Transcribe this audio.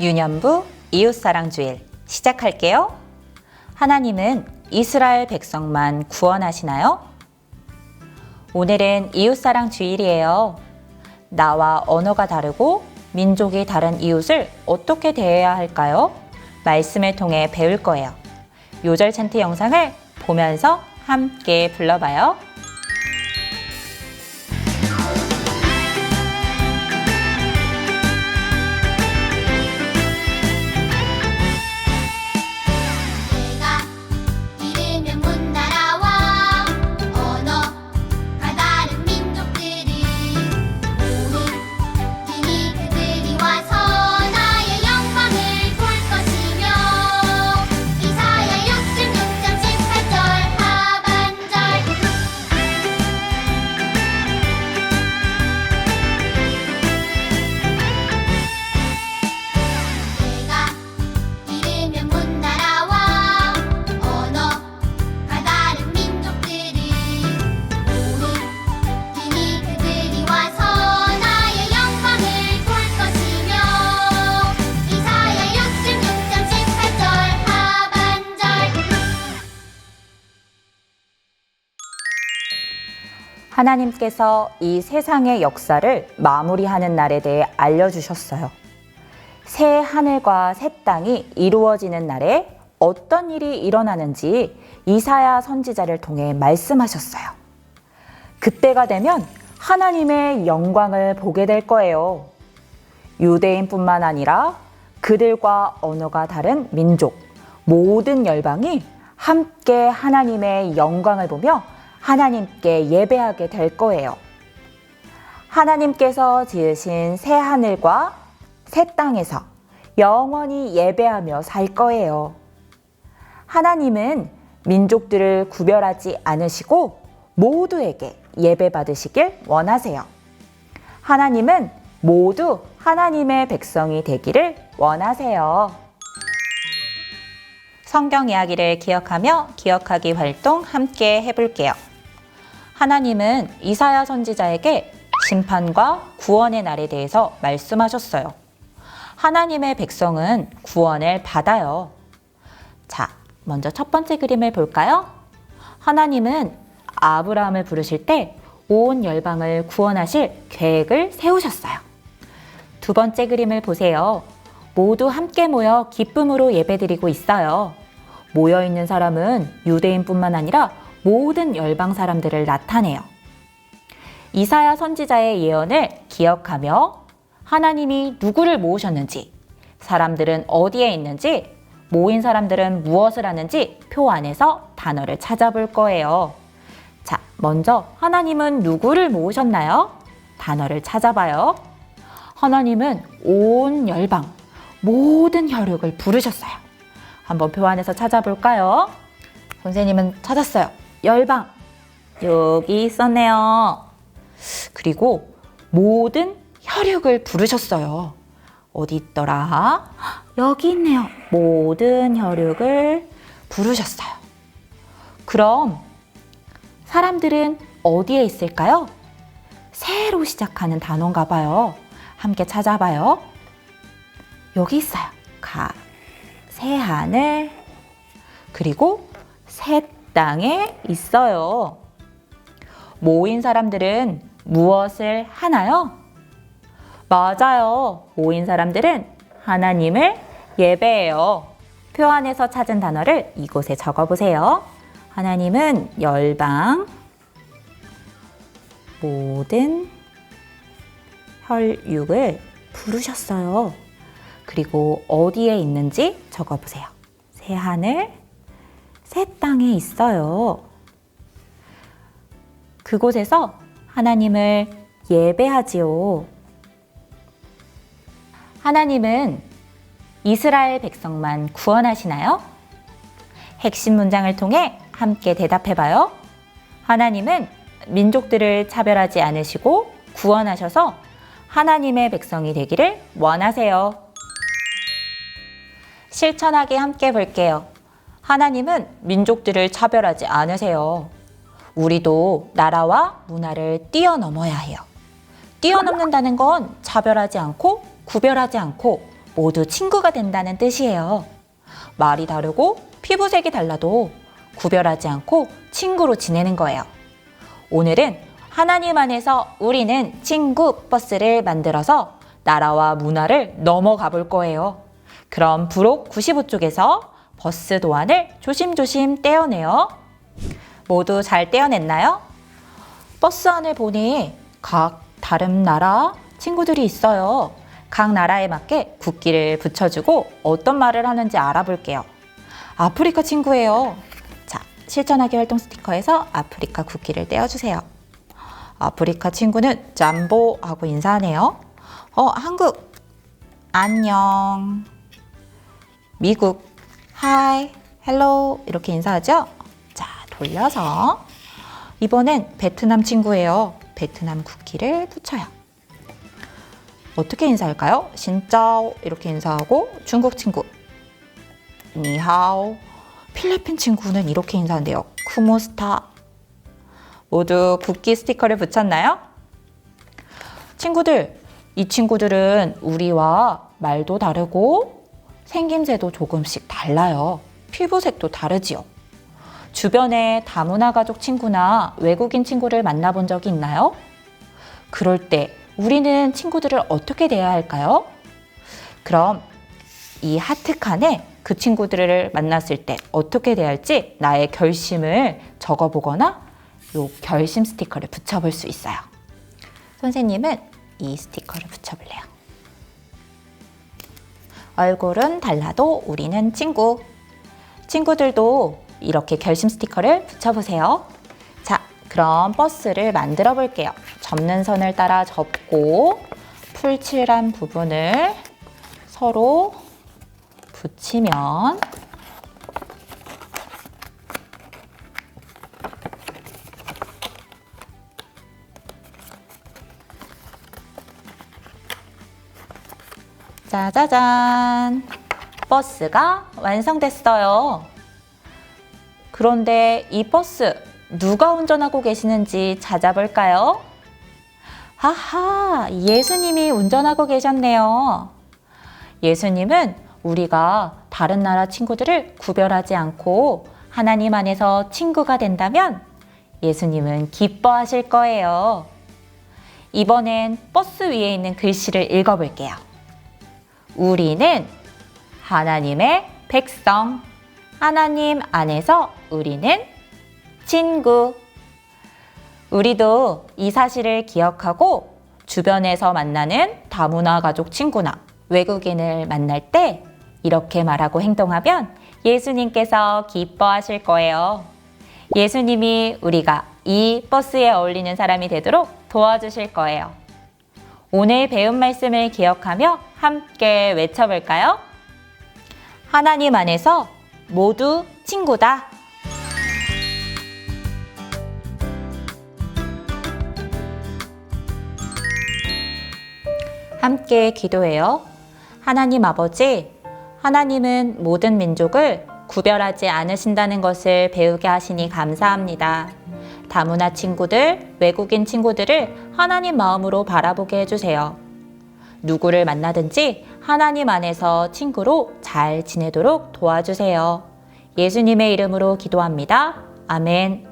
유년부 이웃사랑 주일 시작할게요. 하나님은 이스라엘 백성만 구원하시나요? 오늘은 이웃사랑 주일이에요. 나와 언어가 다르고 민족이 다른 이웃을 어떻게 대해야 할까요? 말씀을 통해 배울 거예요. 요절 찬트 영상을 보면서 함께 불러봐요. 하나님께서 이 세상의 역사를 마무리하는 날에 대해 알려주셨어요. 새 하늘과 새 땅이 이루어지는 날에 어떤 일이 일어나는지 이사야 선지자를 통해 말씀하셨어요. 그때가 되면 하나님의 영광을 보게 될 거예요. 유대인뿐만 아니라 그들과 언어가 다른 민족, 모든 열방이 함께 하나님의 영광을 보며 하나님께 예배하게 될 거예요. 하나님께서 지으신 새 하늘과 새 땅에서 영원히 예배하며 살 거예요. 하나님은 민족들을 구별하지 않으시고 모두에게 예배 받으시길 원하세요. 하나님은 모두 하나님의 백성이 되기를 원하세요. 성경 이야기를 기억하며 기억하기 활동 함께 해볼게요. 하나님은 이사야 선지자에게 심판과 구원의 날에 대해서 말씀하셨어요. 하나님의 백성은 구원을 받아요. 자, 먼저 첫 번째 그림을 볼까요? 하나님은 아브라함을 부르실 때 온 열방을 구원하실 계획을 세우셨어요. 두 번째 그림을 보세요. 모두 함께 모여 기쁨으로 예배드리고 있어요. 모여 있는 사람은 유대인뿐만 아니라 모든 열방 사람들을 나타내요. 이사야 선지자의 예언을 기억하며 하나님이 누구를 모으셨는지, 사람들은 어디에 있는지, 모인 사람들은 무엇을 하는지 표 안에서 단어를 찾아볼 거예요. 자, 먼저 하나님은 누구를 모으셨나요? 단어를 찾아봐요. 하나님은 온 열방, 모든 혈육을 부르셨어요. 한번 표 안에서 찾아볼까요? 선생님은 찾았어요. 열방. 여기 있었네요. 그리고 모든 혈육을 부르셨어요. 어디 있더라? 여기 있네요. 모든 혈육을 부르셨어요. 그럼 사람들은 어디에 있을까요? 새로 시작하는 단어인가 봐요. 함께 찾아봐요. 여기 있어요. 가, 새 하늘, 그리고 새 땅에 있어요. 모인 사람들은 무엇을 하나요? 맞아요. 모인 사람들은 하나님을 예배해요. 표 안에서 찾은 단어를 이곳에 적어 보세요. 하나님은 열방, 모든 혈육을 부르셨어요. 그리고 어디에 있는지 적어 보세요. 새 하늘, 새 땅에 있어요. 그곳에서 하나님을 예배하지요. 하나님은 이스라엘 백성만 구원하시나요? 핵심 문장을 통해 함께 대답해 봐요. 하나님은 민족들을 차별하지 않으시고 구원하셔서 하나님의 백성이 되기를 원하세요. 실천하기 함께 볼게요. 하나님은 민족들을 차별하지 않으세요. 우리도 나라와 문화를 뛰어넘어야 해요. 뛰어넘는다는 건 차별하지 않고 구별하지 않고 모두 친구가 된다는 뜻이에요. 말이 다르고 피부색이 달라도 구별하지 않고 친구로 지내는 거예요. 오늘은 하나님 안에서 우리는 친구 버스를 만들어서 나라와 문화를 넘어가 볼 거예요. 그럼 부록 95쪽에서 버스 도안을 조심조심 떼어내요. 모두 잘 떼어냈나요? 버스 안을 보니 각 다른 나라 친구들이 있어요. 각 나라에 맞게 국기를 붙여주고 어떤 말을 하는지 알아볼게요. 아프리카 친구예요. 자, 실천하기 활동 스티커에서 아프리카 국기를 떼어주세요. 아프리카 친구는 잠보 하고 인사하네요. 어, 한국 안녕. 미국 하이, 헬로 이렇게 인사하죠? 자, 돌려서 이번엔 베트남 친구예요. 베트남 국기를 붙여요. 어떻게 인사할까요? 신짜오 이렇게 인사하고 중국 친구 니하오 필리핀 친구는 이렇게 인사한대요. 쿠모스타 모두 국기 스티커를 붙였나요? 친구들, 이 친구들은 우리와 말도 다르고 생김새도 조금씩 달라요. 피부색도 다르지요. 주변에 다문화 가족 친구나 외국인 친구를 만나본 적이 있나요? 그럴 때 우리는 친구들을 어떻게 대해야 할까요? 그럼 이 하트 칸에 그 친구들을 만났을 때 어떻게 대할지 나의 결심을 적어보거나 요 결심 스티커를 붙여볼 수 있어요. 선생님은 이 스티커를 붙여볼래요. 얼굴은 달라도 우리는 친구. 친구들도 이렇게 결심 스티커를 붙여보세요. 자, 그럼 버스를 만들어 볼게요. 접는 선을 따라 접고 풀칠한 부분을 서로 붙이면 짜자잔! 버스가 완성됐어요. 그런데 이 버스 누가 운전하고 계시는지 찾아볼까요? 하하, 예수님이 운전하고 계셨네요. 예수님은 우리가 다른 나라 친구들을 구별하지 않고 하나님 안에서 친구가 된다면 예수님은 기뻐하실 거예요. 이번엔 버스 위에 있는 글씨를 읽어볼게요. 우리는 하나님의 백성. 하나님 안에서 우리는 친구. 우리도 이 사실을 기억하고 주변에서 만나는 다문화 가족 친구나 외국인을 만날 때 이렇게 말하고 행동하면 예수님께서 기뻐하실 거예요. 예수님이 우리가 이 버스에 어울리는 사람이 되도록 도와주실 거예요. 오늘 배운 말씀을 기억하며 함께 외쳐볼까요? 하나님 안에서 모두 친구다. 함께 기도해요. 하나님 아버지, 하나님은 모든 민족을 구별하지 않으신다는 것을 배우게 하시니 감사합니다. 다문화 친구들, 외국인 친구들을 하나님 마음으로 바라보게 해주세요. 누구를 만나든지 하나님 안에서 친구로 잘 지내도록 도와주세요. 예수님의 이름으로 기도합니다. 아멘.